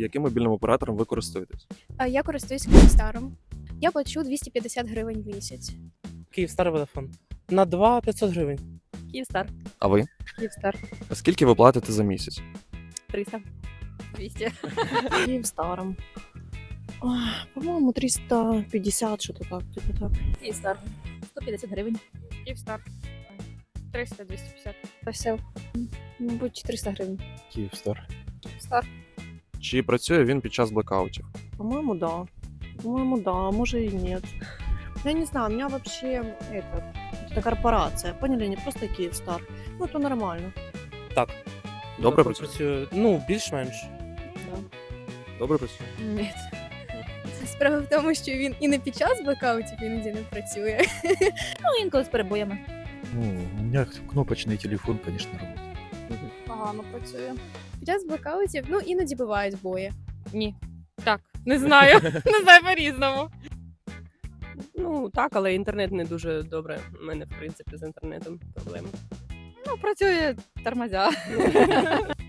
яким мобільним оператором ви користуєтесь? Я користуюсь Київстаром. Я плачу 250 гривень в місяць. Київстар Водафон. На 2 500 гривень. Київстар. А ви? Київстар. А Скільки ви платите за місяць? 300. 200. Киевстаром. Ой, По-моему, 350, что-то так, типа так. Київстар. 150 гривень. Київстар. 300 250 Та все, мабуть, 400 гривень. Київстар. Стар. Чи працює він під час блекаутів? По-моему, да. По-моему, да, а может и нет. Я не знаю, у меня вообще это, это корпорация, поняли, не просто Киевстар. Ну, это нормально. Так. Добре Так, працює? працює. Ну, більш-менш. Да. Добре працює. Ні. Справа в тому, що він і не під час блекаутів іноді не працює. Ну, інколи з перебоями. Ну, у меня кнопочный телефон, конечно, работает. Погано працює. Під час блокаутів ну іноді бувають бої. Ні. Так, не знаю. Не знаю по-різному. Ну так, але інтернет не дуже добре. У мене в принципі з інтернетом проблеми. Ну, працює тормозя.